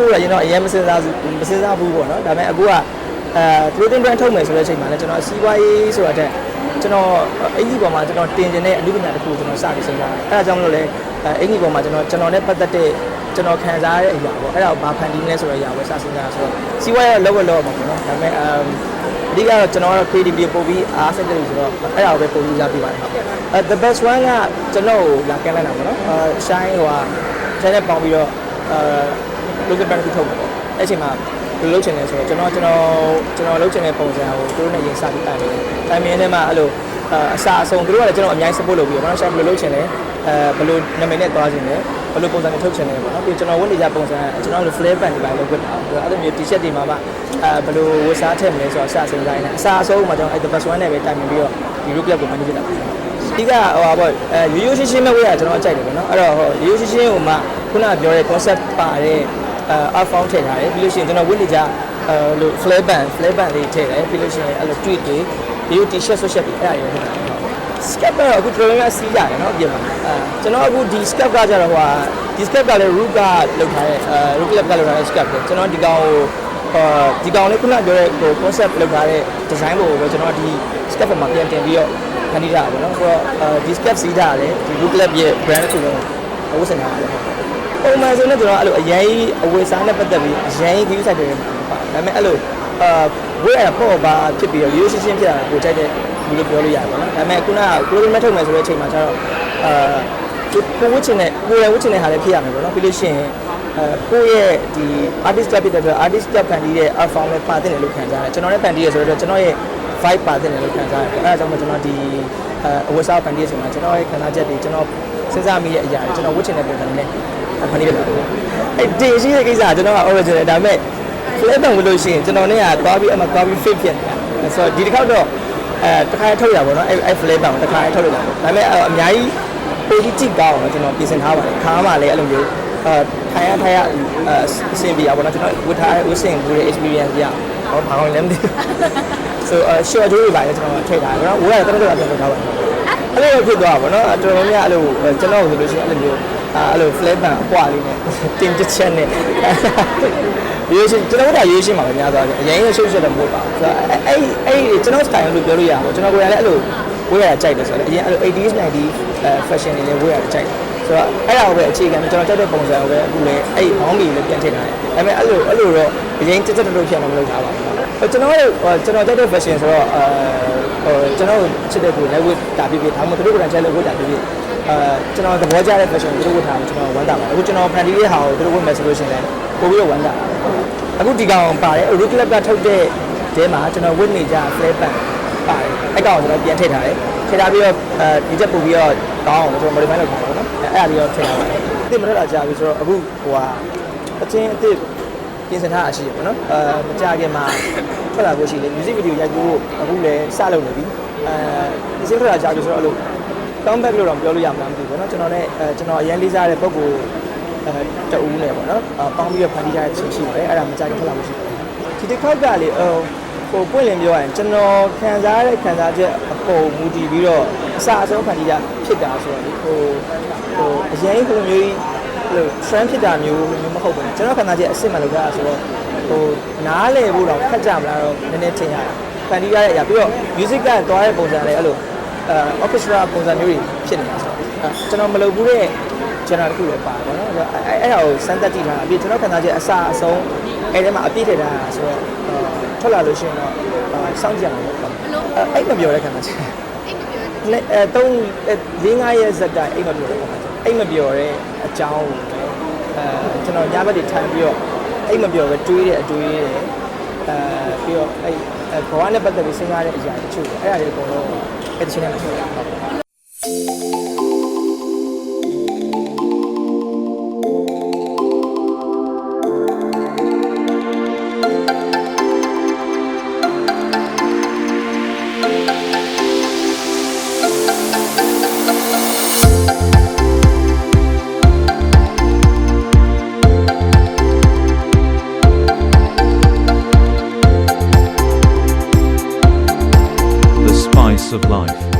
ဖို့ရရင်တော့အရင်မစင်စားဘူးမစင်စားဘူးပေါ့နော်ဒါပေမဲ့အခုကအဲ clothing brand ထုတ်မယ်ဆိုတဲ့အချိန်မှာလည်းကျွန်တော်စီးပွားရေးဆိုတာတဲ့ကျွန်တော်အင်ကြီးပေါ်မှာကျွန်တော်တင်ကျင်တဲ့အမှုပညာတစ်ခုကိုကျွန်တော်စပြီးစဉ်းစားတယ်အဲဒါကြောင့်မလို့လဲအင်ကြီးပေါ်မှာကျွန်တော်ကျွန်တော်နဲ့ပတ်သက်တဲ့ကျွန်တော်ခံစားရတဲ့အရာပေါ့အဲ့ဒါကိုဘာဖန်တီးမလဲဆိုတဲ့အရာကိုစစဉ်းစားဆိုတော့စီးပွားရေးလောက်လောက်မှာပေါ့နော်ဒါပေမဲ့အမ်အဓိကတော့ကျွန်တော်ကတော့ creativity ပို့ပြီးအားစိတ်တွေဆိုတော့အဲ့ဒါကိုပဲပို့ပြီးရပြပါတယ်ဟုတ်အဲ the best one ကကျွန်တော်ကိုလာကမ်းလိုက်တာပေါ့နော်အဲ shine ဟိုဟာ channel ပေါင်းပြီးတော့ အဲ local brand တစ်ခုထုတ်မှာပေါ့အဲ့အချိန်မှာဘယ်လိုလုပ်ချင်လဲဆိုတော့ကျွန်တော်ကျွန်တော်ကျွန်တော်လုပ်ချင်တဲ့ပုံစံကိုသူတို့နဲ့ရင်စပြီးတိုင်တယ်တိုင်မြင်ထဲမှာအဲ့လိုအစာအဆုံးသူတို့ကလည်းကျွန်တော်အများကြီး support လုပ်ပြီးတော့ကျွန်တော်ရှာဘယ်လိုလုပ်ချင်လဲအဲဘယ်လိုနာမည်နဲ့တွားချင်လဲဘယ်လိုပုံစံနဲ့ထုတ်ချင်လဲပေါ့နော်ပြီးကျွန်တော်ဝတ်နေကြပုံစံကျွန်တော်တို့ flare band တွေပါလုပ်ခွင့်တာအဲ့လိုမျိုး t-shirt တွေမှာပါအဲဘယ်လိုဝတ်စားထည့်မလဲဆိုတော့အစာအဆုံးတိုင်းနဲ့အစာအဆုံးမှာကျွန်တော်အဲ့ the best one နဲ့ပဲတိုင်မြင်ပြီးတော့ဒီ group club ကို manage လုပ်တာဒီကဟိုပါပေါ့အဲရိုးရိုးရှင်းရှင်းပဲဝေးရကျွန်တော်ကြိုက်တယ်ပေါ့နော်အဲ့တော့ဟိုရိုးရိုးရှင်းရှင်းဟိုမှာ ခုနကပြောတဲ့ concept ပါတဲ့အဲ art form ထည့်ထားတယ်ပြီးလို့ရှိရင်ကျွန်တော်ဝတ်နေကြအဲလို့ flare band flare band လေးထည့်တယ်ပြီးလို့ရှိရင်အဲ့လို tweet တွေဒီ t-shirt social တွေအဲ့အရာတွေထည့်တာဟုတ် skep ကတော့အခု drawing ကစီးကြတယ်เนาะအပြင်မှာအဲကျွန်တော်အခုဒီ skep ကကြတော့ဟိုဟာဒီ skep ကလည်း root ကလောက်ထားတဲ့အဲ root club ကလောက်ထားတဲ့ skep ပဲကျွန်တော်ဒီကောင်ကိုဟိုဒီကောင်လေးခုနပြောတဲ့ဟို concept လောက်ထားတဲ့ design ကိုပဲကျွန်တော်ဒီ skep မှာပြန်တင်ပြီးတော့ဖန်တီးတာပေါ့နော်ဆိုတော့အဲဒီ skep စီးတာလည်းဒီ root club ရဲ့ brand တစ်ခုလုံးကိုဝတ်ဆင်တာလည်း ပုံမှန်ဆိုတော့ကျွန်တော်အဲ့လိုအရင်အဝယ်စားနဲ့ပတ်သက်ပြီးအရင် view site တွေမှာပါဒါပေမဲ့အဲ့လိုအာဝယ်ရပေါ့ပါဖြစ်ပြီးတော့ရိုးရှင်းရှင်းဖြစ်တာကိုကြိုက်တဲ့ဒီလိုပြောလို့ရတယ်ပေါ့နော်ဒါပေမဲ့ခုနက clothing မဲ့ထုတ်မယ်ဆိုတဲ့အချိန်မှာကျတော့အာကိုဝတ်ချင်တဲ့ကိုယ်လည်းဝတ်ချင်တဲ့ဟာလည်းဖြစ်ရမယ်ပေါ့နော်ပြီးလို့ရှိရင်အဲကိုယ့်ရဲ့ဒီ artist club ဖြစ်တဲ့အတွက် artist club ဖန်တီးတဲ့ art form နဲ့ပါတဲ့တယ်လို့ခံစားရတယ်ကျွန်တော်လည်းဖန်တီးရဆိုတော့ကျွန်တော်ရဲ့ vibe ပါတဲ့တယ်လို့ခံစားရတယ်အဲဒါကြောင့်မို့ကျွန်တော်ဒီအဲအဝတ်စားဖန်တီးရဆိုမှာကျွန်တော်ရဲ့ခံစားချက်တွေကျွန်တော်စဉ်းစားမိတဲ့အရာတွေကျွန်တော်ဝတ်ချင်တဲ့ပုံစံနဲ့ ဖန်တီးရတာပေါ့အဲ့ဒီရှိတဲ့ကိစ္စကကျွန်တော်က original ဒါပေမဲ့ flip တောင်မလို့ရှိရင်ကျွန်တော်နဲ့ကသွားပြီးအမှသွားပြီး fit ဖြစ်နေတာဆိုတော့ဒီတစ်ခေါက်တော့အဲတခါထုတ်ရပါတော့အဲ့အဲ့ flip တောင်တခါထုတ်လို့လာဒါပေမဲ့အများကြီးပိုကြီးကြည့်ကောင်းအောင်ကျွန်တော်ပြင်ဆင်ထားပါတယ်ခါမှလည်းအဲ့လိုမျိုးအဲထိုင်ရထိုင်ရအဆင်ပြေပါတော့ကျွန်တော်ဝတ်ထားဝတ်ဆင်ဘူးတဲ့ experience ရဟောဘာကောင်းလဲမသိဘူး so အ short တွေပါလေကျွန်တော်ထည့်ထားတယ်ကျွန်တော်ဝတ်ရတော့တော်တော်ပြန်လုပ်ထားပါတယ်အဲ့လိုဖြစ်သွားပါတော့တော်တော်များများအဲ့လိုကျွန်တော်ဆိုလို့ရှိရင်အဲ့လိုမျိုး အဲ့လို flip ပန်အပွားလေးနဲ့တင်တစ်ချက်နဲ့ရိုးရှင်းကျွန်တော်တို့ကရိုးရှင်းပါပဲများသွားတယ်အရင်ကရှုပ်ရှက်တယ်မဟုတ်ပါဘူးဆိုတော့အဲ့အဲ့ကျွန်တော် style လို့ပြောလို့ရပါဘူးကျွန်တော်ကိုယ်ကလည်းအဲ့လိုဝေးရတာကြိုက်တယ်ဆိုတော့အရင်အဲ့လို 80s 90s fashion တွေလည်းဝေးရတာကြိုက်တယ်ဆိုတော့အဲ့ဒါကိုပဲအခြေခံပြီးကျွန်တော်ကြိုက်တဲ့ပုံစံကိုပဲအခုလည်းအဲ့ဘောင်းမီလည်းပြန်ထည့်ထားတယ်ဒါပေမဲ့အဲ့လိုအဲ့လိုတော့အရင်တက်တက်တက်ဖြစ်အောင်မလုပ်ထားပါဘူးကျွန်တော်ရဲ့ကျွန်တော်ကြိုက်တဲ့ fashion ဆိုတော့အဲဟိုကျွန်တော်ချစ်တဲ့ကိုလည်းဝတ်တာပြပြဒါမှမဟုတ်သူတို့ကလည်းချက်လည်းဝတ်တာပြပြ အဲကျွန်တော်သဘောကျတဲ့ fashion ကိုသူတို့ဝတ်ထားတယ်ကျွန်တော်ဝမ်းသာပါတယ်အခုကျွန်တော်ဖန်တီးတဲ့ဟာကိုသူတို့ဝတ်မယ်ဆိုလို့ရှိရင်လည်းပို့ပြီးတော့ဝမ်းသာပါတယ်အခုဒီကောင်ပါတယ် Root Club ကထုတ်တဲ့တဲမှာကျွန်တော်ဝတ်နေကြ flare band ပါတယ်အဲ့ကောင်ကျွန်တော်ပြန်ထည့်ထားတယ်ထည့်ထားပြီးတော့အဲဒီချက်ပို့ပြီးတော့ကောင်းအောင်ကျွန်တော် modify လုပ်ထားတယ်နော်အဲ့အဲ့ဒါပြီးတော့ထည့်ထားပါတယ်အစ်မရတာကြာပြီဆိုတော့အခုဟိုဟာအချင်းအစ်ပြင်ဆင်ထားတာရှိရပါတော့အဲမကြခင်မှာထွက်လာဖို့ရှိတယ် music video ရိုက်ဖို့အခုလည်းစလုပ်နေပြီအဲပြင်ဆင်ထွက်လာကြာပြီဆိုတော့အဲ့လို comeback လို့တော့ပြောလို့ရမှာမသိဘူးပေါ့နော်ကျွန်တော်နဲ့အဲကျွန်တော်အရင်လေးစားတဲ့ပုံကိုအဲတအူးနဲ့ပေါ့နော်ပေါင်းပြီးတော့ဖန်တီးထားတဲ့ချင်းရှိတယ်အဲ့ဒါမကြခင်ထွက်လာဖို့ရှိတယ်ဒီတစ်ခေါက်ကလေဟိုဟိုပွင့်လင်းပြောရရင်ကျွန်တော်ခံစားရတဲ့ခံစားချက်အပေါ်မူတည်ပြီးတော့အစအဆုံးဖန်တီးရဖြစ်တာဆိုတော့လေဟိုဟိုအရင်ဟိုလိုမျိုးကြီးဟို trend ဖြစ်တာမျိုးမျိုးမဟုတ်ဘူးကျွန်တော်ခံစားချက်အစ်စ်မှလုပ်တာဆိုတော့ဟိုနားလည်ဖို့တော့ခက်ကြမလားတော့နည်းနည်းထင်ရတယ်ဖန်တီးရတဲ့အရာပြီးတော့ music ကသွားတဲ့ပုံစံလည်းအဲ့လိုအဲ orchestra ပုံစံမျိုးတွေဖြစ်နေတာဆိုတော့ကျွန်တော်မလုပ်ဘူးတဲ့ channel တစ်ခုလည်းပါတယ်ပေါ့နော်အဲ့အဲ့ဒါကိုစမ်းသပ်ကြည့်ထားတာပြီးကျွန်တော်ခံစားချက်အစအဆုံးအဲ့ထဲမှာအပြည့်ထည့်ထားတာဆိုတော့ထွက်လာလို့ရှိရင်တော့စောင့်ကြည့်ရမှာပေါ့အဲ့မပြောတဲ့ခံစားချက်လက်အဲ3၄5ရက်ဇက်တိုင်အိမ်မပြောတဲ့ခံစားချက်အိမ်မပြောတဲ့အကြောင်းကိုအဲကျွန်တော်ညဘက်တွေထိုင်ပြီးတော့အိမ်မပြောပဲတွေးတဲ့အတွေးတွေအဲပြီးတော့အဲ့ဘဝနဲ့ပတ်သက်ပြီးစဉ်းစားတဲ့အရာတချို့အဲ့ဒါတွေအကုန်လုံး အဲ့ဒီချင်းနဲ့မပြောရဘူး spice of life.